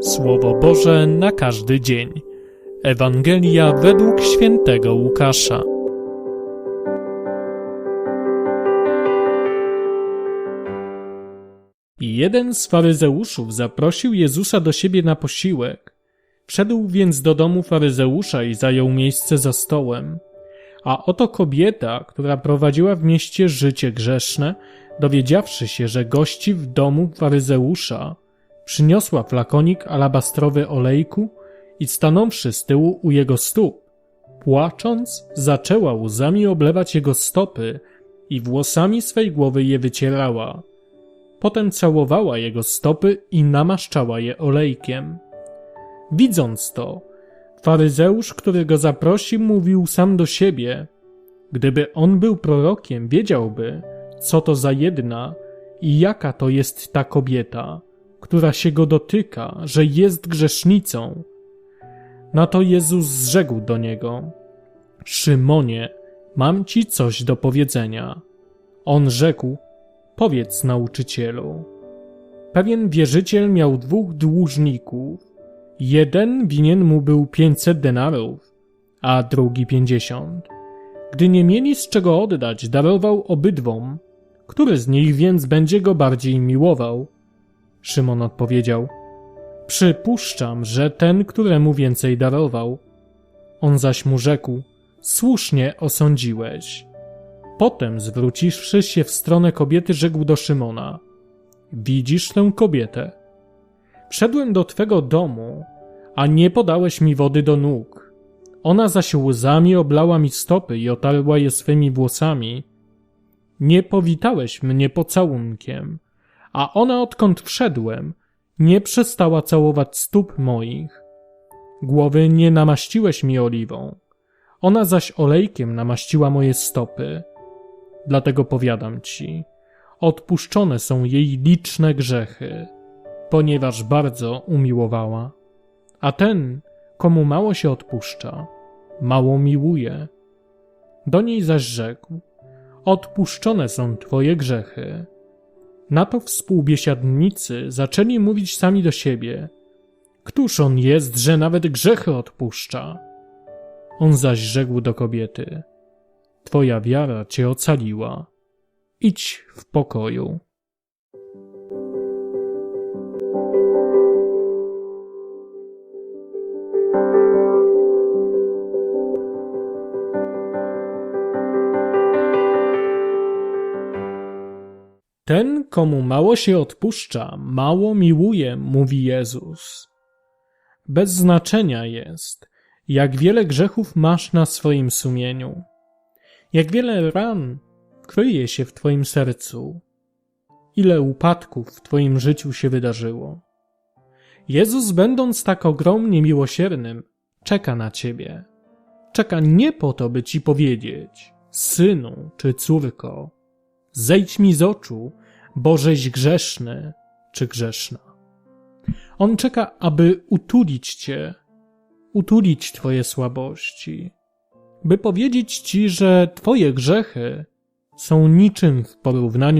Słowo Boże na każdy dzień. Ewangelia według świętego Łukasza. Jeden z faryzeuszów zaprosił Jezusa do siebie na posiłek. Wszedł więc do domu faryzeusza i zajął miejsce za stołem. A oto kobieta, która prowadziła w mieście życie grzeszne, dowiedziawszy się, że gości w domu faryzeusza, przyniosła flakonik alabastrowy olejku i stanąwszy z tyłu u jego stóp, płacząc, zaczęła łzami oblewać jego stopy i włosami swej głowy je wycierała. Potem całowała jego stopy i namaszczała je olejkiem. Widząc to, faryzeusz, który go zaprosił, mówił sam do siebie: Gdyby on był prorokiem, wiedziałby, co to za jedna i jaka to jest ta kobieta, która się go dotyka, że jest grzesznicą. Na to Jezus zrzekł do niego: Szymonie, mam ci coś do powiedzenia. On rzekł: Powiedz nauczycielu. Pewien wierzyciel miał dwóch dłużników. Jeden winien mu był pięćset denarów, a drugi pięćdziesiąt. Gdy nie mieli z czego oddać, darował obydwom. Który z nich więc będzie go bardziej miłował? Szymon odpowiedział: Przypuszczam, że ten, któremu więcej darował. On zaś mu rzekł: Słusznie osądziłeś. Potem, zwróciwszy się w stronę kobiety, rzekł do Szymona: Widzisz tę kobietę? Wszedłem do twego domu, a nie podałeś mi wody do nóg. Ona zaś łzami oblała mi stopy i otarła je swymi włosami. Nie powitałeś mnie pocałunkiem, a ona odkąd wszedłem, nie przestała całować stóp moich. Głowy nie namaściłeś mi oliwą, ona zaś olejkiem namaściła moje stopy. Dlatego powiadam ci, odpuszczone są jej liczne grzechy, ponieważ bardzo umiłowała. A ten, komu mało się odpuszcza, mało miłuje. Do niej zaś rzekł: Odpuszczone są twoje grzechy. Na to współbiesiadnicy zaczęli mówić sami do siebie: Któż on jest, że nawet grzechy odpuszcza? On zaś rzekł do kobiety: Twoja wiara cię ocaliła. Idź w pokoju. Ten, komu mało się odpuszcza, mało miłuje, mówi Jezus. Bez znaczenia jest, jak wiele grzechów masz na swoim sumieniu, jak wiele ran kryje się w Twoim sercu, ile upadków w Twoim życiu się wydarzyło. Jezus, będąc tak ogromnie miłosiernym, czeka na Ciebie. Czeka nie po to, by Ci powiedzieć, synu czy córko, zejdź mi z oczu, bożeś grzeszny czy grzeszna. On czeka, aby utulić Cię, utulić Twoje słabości, by powiedzieć Ci, że Twoje grzechy są niczym w porównaniu